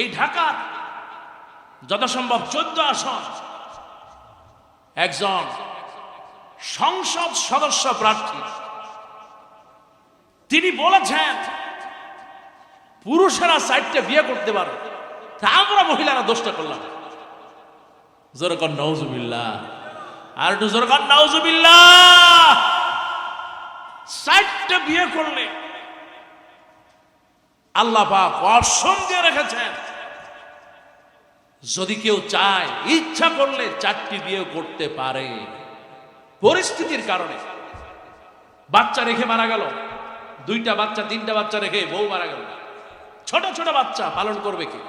এই ঢাকার যথাসম্ভব চোদ্দ আসন, একজন সংসদ সদস্য প্রার্থী। তিনি বলেছেন, পুরুষেরা সাইডটা বিয়ে করতে পারে, তা আমরা মহিলারা দোষটা করলাম। জোরকর নওজুবিল্লা আর একটু জোরকর নওজুবিল্লা সাইডটা বিয়ে করলে আল্লাহ পাক দিয়ে রেখেছেন। যদি কেউ চায়, ইচ্ছা করলে চারটি বিয়ে করতে পারে। পরিস্থিতির কারণে। বাচ্চা রেখে মারা গেল। দুইটা বাচ্চা, তিনটা বাচ্চা রেখে বউ মারা গেল। ছোট ছোট বাচ্চা পালন করবে কি?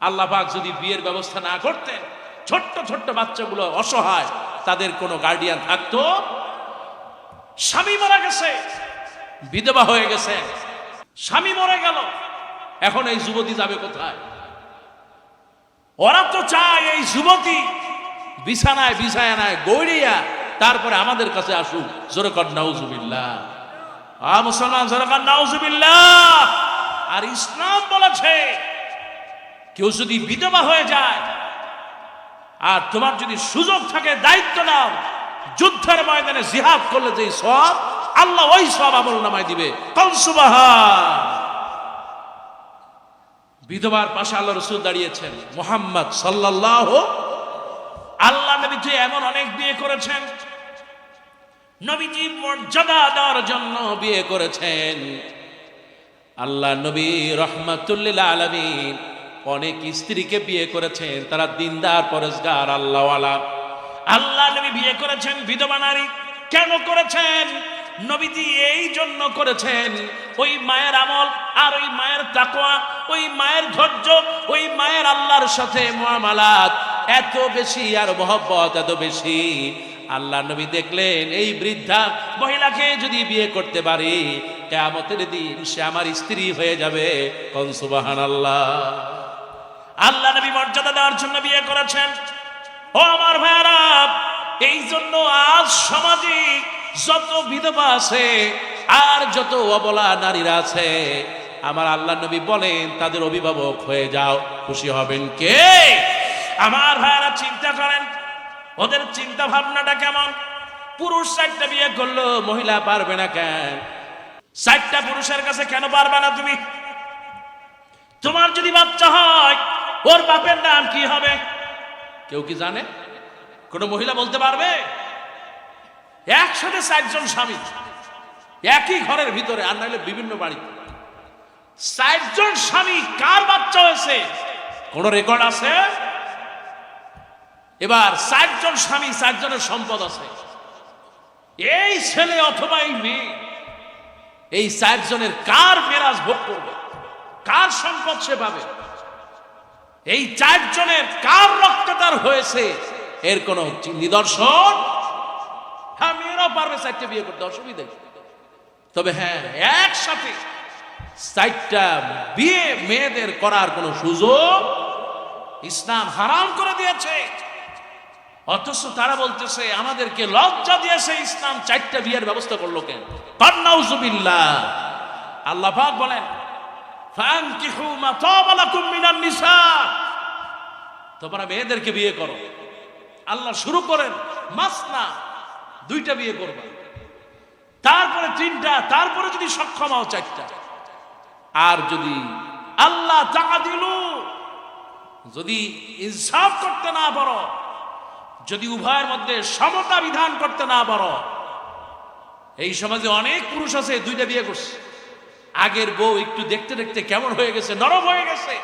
আল্লাহ পাক যদি বিয়ের ব্যবস্থা না করতেন, ছোট্ট ছোট্ট বাচ্চাগুলো অসহায়, তাদের কোনো গার্ডিয়ান থাকতো। স্বামী মারা গেছে, বিধবা হয়ে গেছে। স্বামী মরে গেল। এখন এই যুবতী যাবে কোথায়? ওরা তো চায় এই যুবতী বিছানায় বিছানায় গৌরিয়া তারপরে আমাদের কাছে আসুক। জোরে কর নাউজুবিল্লাহ। আ মুসলমান জোরে কর নাউজুবিল্লাহ। আর ইসলাম বলেছে, কেউ যদি বিধবা হয়ে যায়, আর তোমার যদি সুযোগ থাকে, দায়িত্ব নাও, যুদ্ধের ময়দানে জিহাদ করলে যে সব আল্লাহ ওই সব আমল নামায় দিবে। বিধবার পাশে আল্লাহ রসুল দাঁড়িয়েছেন, মোহাম্মদ সাল্লাহ আল্লাহ নবীজি এমন অনেক বিয়ে করেছেন। নবীজি মর্যাদা দেওয়ার জন্য বিয়ে করেছেন। আল্লাহ নবী রহমাতুল্লিল আলমিন অনেক স্ত্রীকে বিয়ে করেছেন, তারা দিনদার পরেশগার আল্লাহওয়ালা। আল্লাহ নবী বিয়ে করেছেন বিধবা নারী। কেন করেছেন? নবীজি এই জন্য করেছেন, ওই মায়ের আমল আর ওই মায়ের তাকওয়া, ওই মায়ের ধৈর্য, ওই মায়ের আল্লাহর সাথে মুআমালাত এত বেশি আর মহব্বত এত বেশি। আল্লাহ নবী দেখলেন, এই বৃদ্ধা মহিলাকে যদি বিয়ে করতে পারি, কেয়ামতের দিন সে আমার স্ত্রী হয়ে যাবে। কনসুবাহান আল্লাহ আল্লাহ নবী মর্যাদা দেওয়ার জন্য বিয়ে করেছেন। ও আমার ভাইয়ারা, এই জন্য আজ সামাজিক যত বিধবা আছে আর যত অবলা নারীরা আছে, আমার আল্লাহ নবী বলেন, তাদের অভিভাবক হয়ে যাও, খুশি হবেন কে? আমার ভাইয়ারা, চিন্তা করেন, ওদের চিন্তা ভাবনাটা কেমন? পুরুষ চারটা বিয়ে করল, মহিলা পারবে না কেন? চারটা পুরুষের কাছে কেন পারবে না তুমি? তোমার যদি বাচ্চা হয়, ওর বাপের নাম কি হবে? কেউ কি জানে? কোনো মহিলা বলতে পারবে? একসাথে চারজন স্বামী। একই ঘরের ভিতরে, আর নাহলে বিভিন্ন বাড়িতে চারজন স্বামী, কার বাচ্চা হয়েছে? কোন রেকর্ড আছে? এবার চারজন স্বামী, চারজনের সম্পদ আছে। এই ছেলে অথবা এই মেয়ে, এই চারজনের কার মেরাজ ভোগ করবে? কার সম্পদ সে পাবে? এই চারজনের কার রক্ত তার হয়েছে? এর কোন নিদর্শন হ্যাঁ মেয়েরাও পারবে চারটে বিয়ে করতে, অসুবিধা তবে হ্যাঁ একসাথে চারটা বিয়ে মেয়েদের করার কোনো সুযোগ ইসলাম হারাম করে দিয়েছে। অথচ তারা বলতেছে, আমাদেরকে লজ্জা দিয়েছে ইসলাম চারটা বিয়ের ব্যবস্থা করল কেন? পান্নাউজুবিল্লাহ আল্লাহ পাক বলেন তোমরা মেয়েদেরকে বিয়ে করো। আল্লাহ শুরু করেন, মাসনা দুইটা বিয়ে করবা। তারপরে তিনটা, তারপরে যদি সক্ষম হও চারটা। আর যদি আল্লাহ টাকা দিল, যদি ইনসাফ করতে না পারো, যদি উভয়ের মধ্যে সমতা বিধান করতে না পারো, এই সমাজে অনেক পুরুষ আছে, দুইটা বিয়ে করছে। আগের বউ একটু দেখতে দেখতে কেমন হয়ে গেছে, নরম হয়ে গেছে।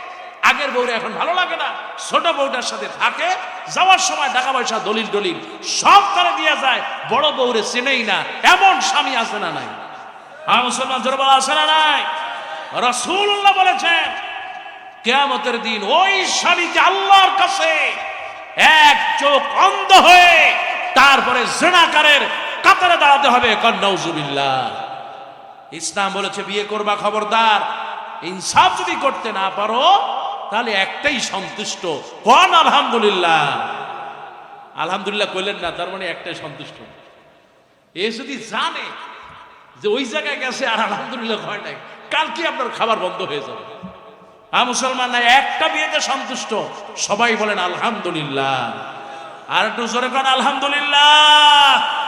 আগের বউরে এখন ভালো লাগে না, ছোট বউটার সাথে থাকে, যাওয়ার সময় টাকা পয়সা, দলিল দলিল সব তারা দিয়ে যায়, বড় বউরে চেনেই না, এমন স্বামী আছে না নাই। হ্যাঁ মুসলমান জোর বলা, আছে না নাই? রসুল্লাহ বলেছেন, কেয়ামতের দিন ওই স্বামীকে আল্লাহর কাছে এক চোখ অন্ধ হয়ে তারপরে জেনাকারের কাতারে দাঁড়াতে হবে কন্নৌজুবিল্লাহ ইসলাম বলেছে, বিয়ে করবা খবরদার, ইনসাফ যদি করতে না পারো তাহলে একটাই সন্তুষ্ট। কোন আলহামদুলিল্লাহ? আলহামদুলিল্লাহ কইলেন না, তার মানে একটাই সন্তুষ্ট। এ যদি জানে যে ওই জায়গায় গেছে আর আলহামদুলিল্লাহ হয় নাই, কালকে আপনার খাবার বন্ধ হয়ে যাবে। আর মুসলমান, না, একটা বিয়েতে সন্তুষ্ট। সবাই বলেন আলহামদুলিল্লাহ। আর একটু জোরে করেন আলহামদুলিল্লাহ।